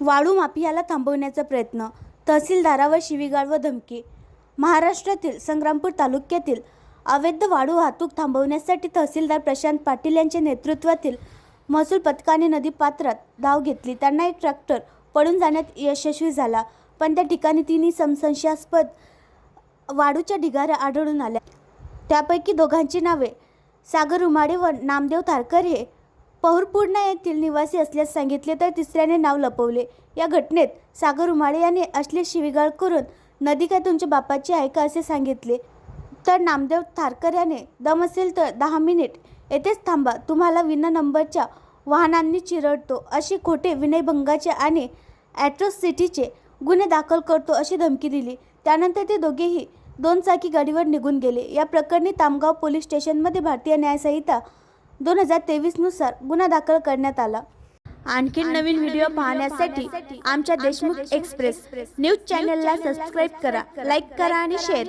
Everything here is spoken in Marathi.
वाळू माफियाला थांबवण्याचा प्रयत्न तहसीलदारावर शिवीगाळ व धमकी. महाराष्ट्रातील संग्रामपूर तालुक्यातील अवैध वाळू वाहतूक थांबवण्यासाठी तहसीलदार प्रशांत पाटील यांच्या नेतृत्वातील महसूल पथकाने नदीपात्रात धाव घेतली. त्यांना एक ट्रॅक्टर पडून जाण्यात यशस्वी झाला पण त्या ठिकाणी तिन्ही समसंशयास्पद वाळूच्या ढिगाऱ्या आढळून आल्या. त्यापैकी दोघांची नावे सागर उमाडे व नामदेव थारकर हे पहुरपूर्णा येथील निवासी असल्यास सांगितले तर तिसऱ्याने नाव लपवले. या घटनेत सागर उमाळे यांनी असले शिवीगाळ करून नदी काय तुमच्या बापाची आहे का असे सांगितले. तर नामदेव थारकर याने दम असेल तर दहा मिनिट. येथेच थांबा तुम्हाला विना नंबरच्या वाहनांनी चिरडतो. अशी खोटे विनयभंगाचे आणि ॲट्रोसिटीचे गुन्हे दाखल करतो अशी धमकी दिली. त्यानंतर ते दोघेही दोन चाकी गाडीवर निघून गेले. या प्रकरणी तामगाव पोलीस स्टेशनमध्ये भारतीय न्यायसंहिता दोन हजार तेवीसनुसार गुन्हा दाखल करण्यात आला. आणखी नवीन व्हिडिओ पाहण्यासाठी आमच्या देशमुख एक्सप्रेस न्यूज चॅनलला सबस्क्राईब करा लाईक करा आणि शेअर करा.